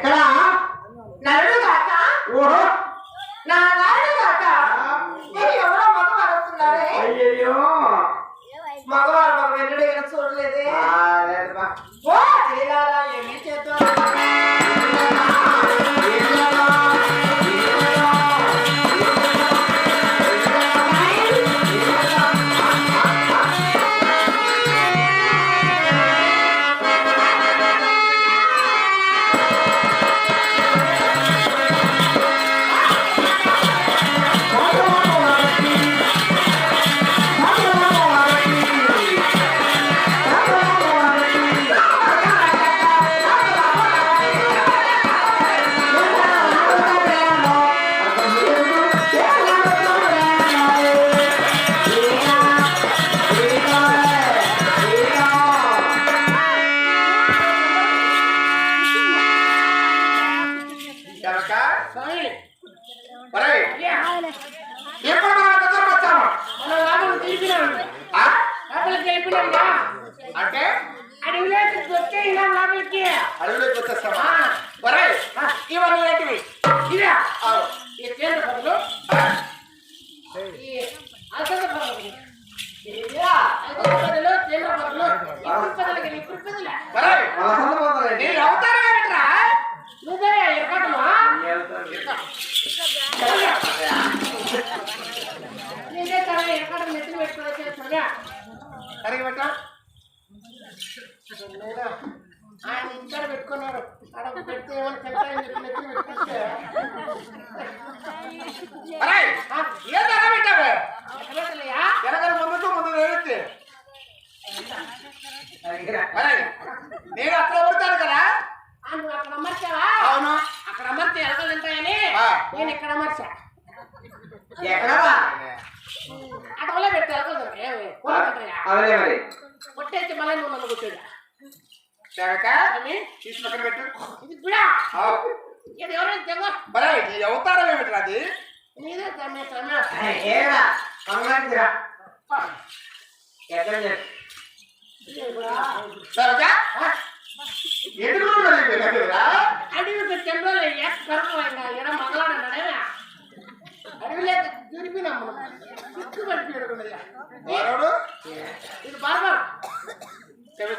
ఎక్కడ? నరుడు కాక ఓహో. నా నాయుడు కాక ఎవరో మగవారు వస్తున్నారే? అయ్యయ్యో. మగవారు ఎప్పుడు మనం దూరం వచ్చాము? ఆ? అంటే? అడవిలోకి వచ్చేయినా లోపలికి. అడవిలోకి వచ్చేస్తామా ఇవన్నీ ఏంటివి ఇదే ఆ, ఈ కేంద్ర పనులు ఆ, ఈ అసలు పనులు ఇదే అసలు పనులు కేంద్ర పనులు ఇప్పుడు పనులకి ఇప్పుడు పనులే ఒరేయ్, నీ అవతారం ఏమిట్రా? నువ్వే ఎక్కడమా నీదే కదా ఎక్కడ నెత్తి పెట్టుకుని చేస్తున్నా సరిగ్గా పెట్టు. ఆయన ఇంటర్ పెట్టుకున్నారు అక్కడ పెడితే ఏమైనా పెడతాయని చెప్పి నెత్తి పెట్టుకుంటే ఏం దండం పెట్టావు? ఎక్కడయ్యా ముందు వెనక్కి. నేను అక్కడ పడతాను కదా నువ్వు అక్కడ అమర్చావా అవును అక్కడ అమర్చి ఎలకలు ఉంటాయని నేను ఇక్కడ అమర్చా ఎక్కడవా అటవలో పెడితే ఎలకలు కొట్టేసి మళ్ళీ నువ్వు నన్ను కూర్చోడా తీసి పక్కన పెట్టు. ఇది ఆ, ఇది ఎవరైనా తెగ ఒరేయ్, నీ అవతారం ఏమిట్రా అది? నీదే స్వామి స్వామి ఏరా అమ్మాయిరా ఎక్కడ సరదా ఎదురు వెళ్ళరా అడవికి చెంబలు కర్రలైనా ఎడ మగలాడన్నాడే అడవిలేక వారోడు ఇది బార్బర్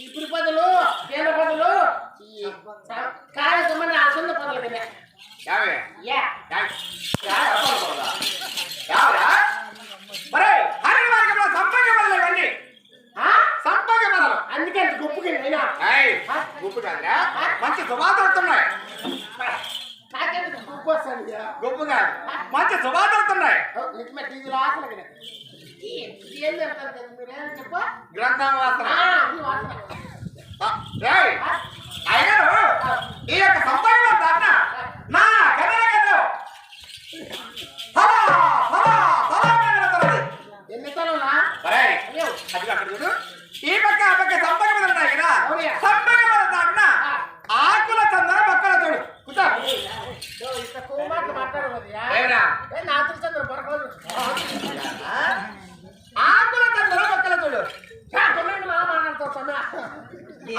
ఇప్పుడు పదులు కేంద్ర పదులు ఈ కాయ సంబంధం ఆ సొంత పదులు కదా యావే యా చెప్ప గ్రంథం వాసన అయ్యారు ఈ యొక్క సంపంగ దాన్న నా కన్నడ కనబడుతున్నది. ఎన్ని అక్కడ చూడు ఈ పక్క ఆ పక్క సంపంగ మీద ఉన్నాయి కదా అవునయ్య. సంపంగ మీద దాన్న ఆకుల చందన పక్కన చూడు కూర్చో ఇంత కొవ్వు మాటలు నాతులు చంద్ర పడకూడదు ఆకుల చందన పక్కన చూడు.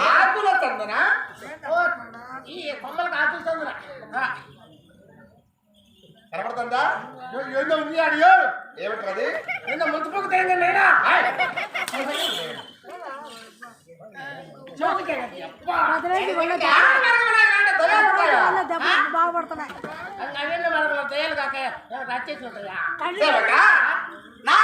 ఆకుల చందన? ఈ కొమ్మలకు ఆతులు చంద్ర కనబడుతుందా ఏందో ఉంది అడియో ఏమిటది ఏందో ముందుకు తిరిగి నేనా బాగుపడుతున్నాయి. మనకు దయాలు కాక రచ్చేసి ఉంటాయా సేవక నా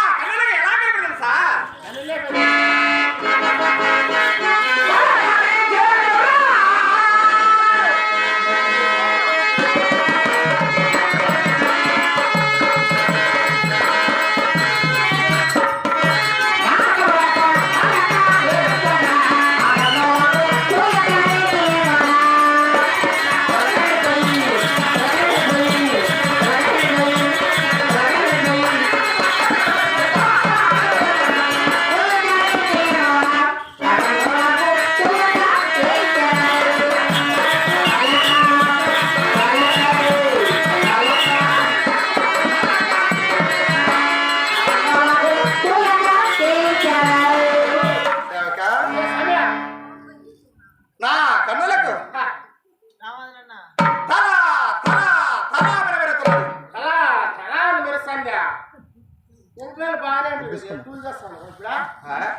పిల్లలు బాగానే ఉంటుంది టూల్ చేస్తాను.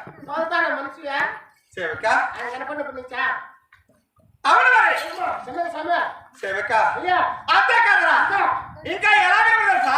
ఇప్పుడు తోలుతాడా మనిషిగా సేవక? ఆయన కనపడినప్పటి నుంచా అవును మరి. సమయ సమయ. సేవక. అదే కదరా. ఇంకా ఎలా తెలుసా?